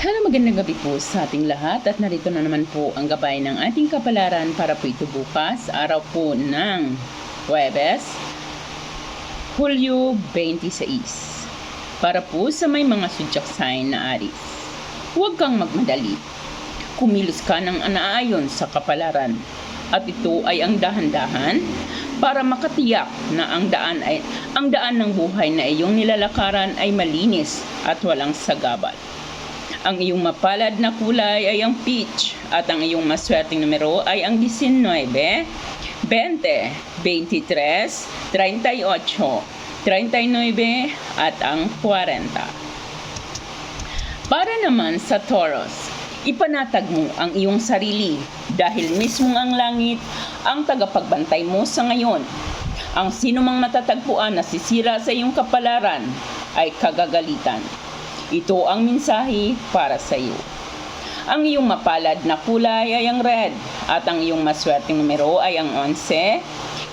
Hello, magandang gabi po sa ating lahat at narito na naman po ang gabay ng ating kapalaran para po ito bukas, araw po ng Huwebes, Hulyo 26. Para po sa may mga sudyak sign na aris. Huwag kang magmadali. Kumilos ka ng anaayon sa kapalaran at ito ay ang dahan-dahan para makatiyak na ang daan ay ang daan ng buhay na iyong nilalakaran ay malinis at walang sagabal. Ang iyong mapalad na kulay ay ang peach at ang iyong maswerteng numero ay ang 19, 20, 23, 38, 39 at ang 40. Para naman sa Taurus, ipanatag mo ang iyong sarili dahil mismo ang langit ang tagapagbantay mo sa ngayon. Ang sino mang matatagpuan na sisira sa iyong kapalaran ay kagagalitan. Ito ang mensahe para sa iyo. Ang iyong mapalad na kulay ay ang red at ang iyong maswerteng numero ay ang 11,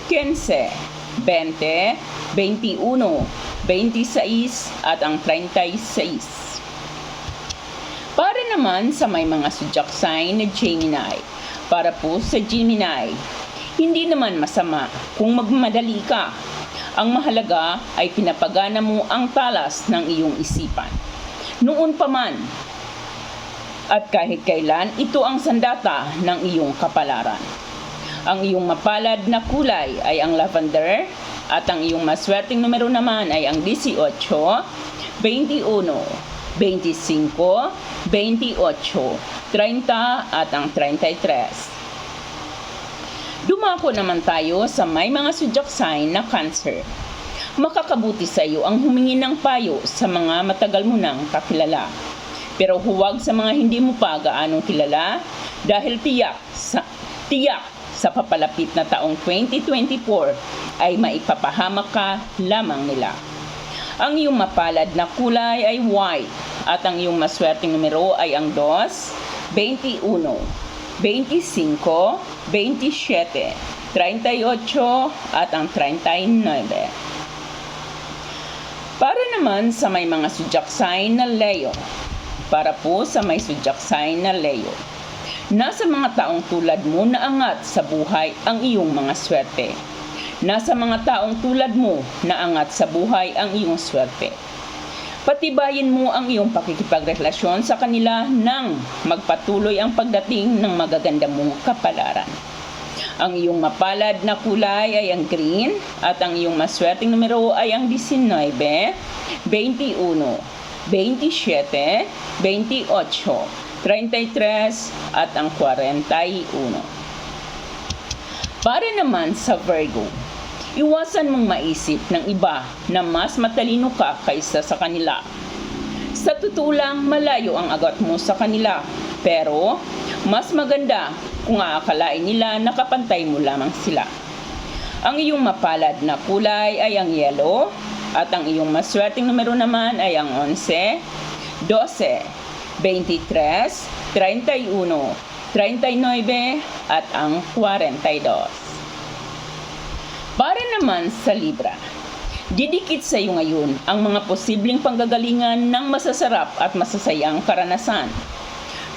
15, 20, 21, 26 at ang 36. Para naman sa may mga zodiac sign na Gemini. Para po sa Gemini, hindi naman masama kung magmadali ka. Ang mahalaga ay pinapagana mo ang talas ng iyong isipan. Noon pa man, at kahit kailan, ito ang sandata ng iyong kapalaran. Ang iyong mapalad na kulay ay ang lavender at ang iyong maswerteng numero naman ay ang 18, 21, 25, 28, 30 at ang 33. Dumako naman tayo sa may mga zodiac sign na cancer. Makakabuti sa iyo ang humingi ng payo sa mga matagal mo nang kakilala. Pero huwag sa mga hindi mo pa gaanong kilala dahil tiyak sa tiyak sa papalapit na taong 2024 ay maipapahamak ka lamang nila. Ang iyong mapalad na kulay ay white at ang iyong maswerteng numero ay ang 2, 21, 25, 27, 38 at ang 39. Para naman sa may mga zodiac sign na Leo. Para po sa may zodiac sign na Leo. Nasa mga taong tulad mo na angat sa buhay ang iyong mga swerte. Nasa mga taong tulad mo na angat sa buhay ang iyong swerte. Patibayin mo ang iyong pakikipagrelasyon sa kanila nang magpatuloy ang pagdating ng magaganda mong kapalaran. Ang iyong mapalad na kulay ay ang green at ang iyong maswerteng numero ay ang 19, 21, 27, 28, 33 at ang 41. Para naman sa Virgo, iwasan mong maisip ng iba na mas matalino ka kaysa sa kanila. Sa totoo lang, malayo ang agat mo sa kanila. Pero, mas maganda kung aakalain nila nakapantay mo lamang sila. Ang iyong mapalad na kulay ay ang yellow at ang iyong maswerteng numero naman ay ang 11, 12, 23, 31, 39 at ang 42. Para naman sa Libra, didikit sa iyo ngayon ang mga posibleng panggagalingan ng masasarap at masasayang karanasan.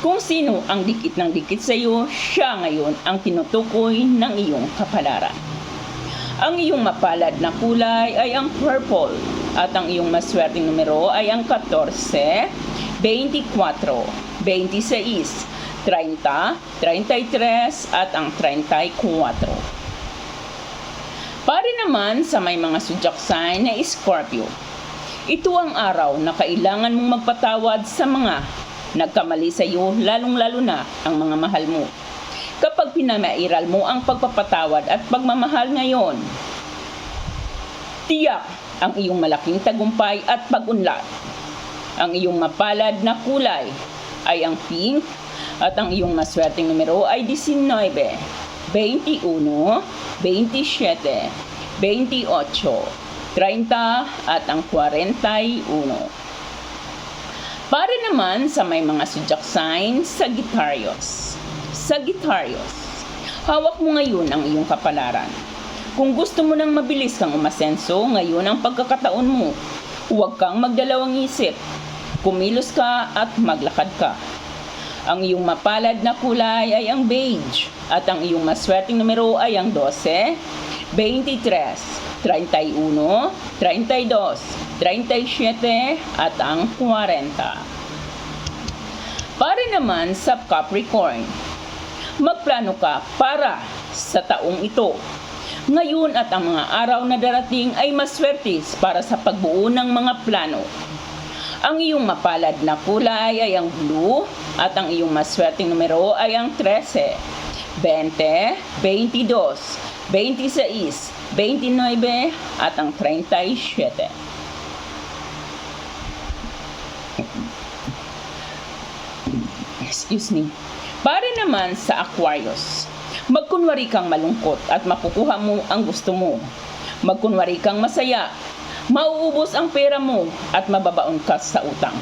Kung sino ang dikit ng dikit sa iyo, siya ngayon ang tinutukoy ng iyong kapalaran. Ang iyong mapalad na kulay ay ang purple at ang iyong maswerteng numero ay ang 14, 24, 26, 30, 33 at ang 34. Para naman sa may mga zodiac sign na Scorpio. Ito ang araw na kailangan mong magpatawad sa mga nagkamali sa iyo, lalong-lalo na ang mga mahal mo. Kapag pinamairal mo ang pagpapatawad at pagmamahal ngayon, tiyak ang iyong malaking tagumpay at pag-unlad. Ang iyong mapalad na kulay ay ang pink at ang iyong maswerteng numero ay 19, 21, 27, 28, 30 at ang 41. Para naman sa may mga zodiac sign, Sagittarius. Sagittarius, hawak mo ngayon ang iyong kapalaran. Kung gusto mo nang mabilis kang umasenso, ngayon ang pagkakataon mo. Huwag kang magdalawang isip. kumilos ka at maglakad ka. Ang iyong mapalad na kulay ay ang beige at ang iyong maswerteng numero ay ang 12, 23, 31, 32, 37 at ang 40. Para naman sa Capricorn, magplano ka para sa taong ito. Ngayon at ang mga araw na darating ay maswerte para sa pagbuo ng mga plano. Ang iyong mapalad na kulay ay ang blue at ang iyong maswerteng numero ay ang 13, 20, 22, 26, 29 at ang 37. Excuse me. Para naman sa Aquarius, magkunwari kang malungkot at makukuha mo ang gusto mo. Magkunwari kang masaya, mauubos ang pera mo at mababaon ka sa utang.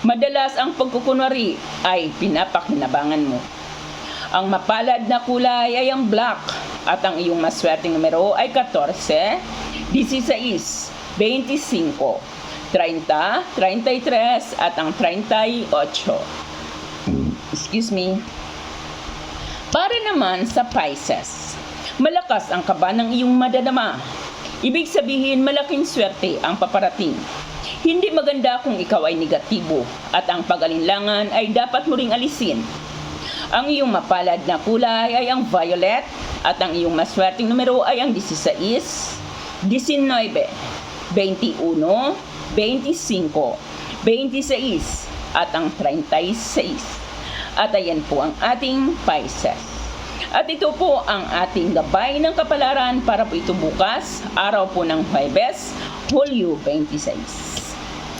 Madalas ang pagkukunwari ay pinapakinabangan mo. Ang mapalad na kulay ay ang black at ang iyong maswerteng numero ay 14, 16, 25, 30, 33 at ang 38. Excuse me. Para naman sa Pisces, malakas ang kaba ng iyong madadama. Ibig sabihin malaking swerte ang paparating. Hindi maganda kung ikaw ay negatibo at ang pag-alinlangan ay dapat mo ring alisin. Ang iyong mapalad na kulay ay ang violet at ang iyong maswerteng numero ay ang 16, 19, 21, 25, 26 at ang 36. At ayan po ang ating Pisces. At ito po ang ating gabay ng kapalaran para po ito bukas, araw po ng Huwebes, Hulyo 26.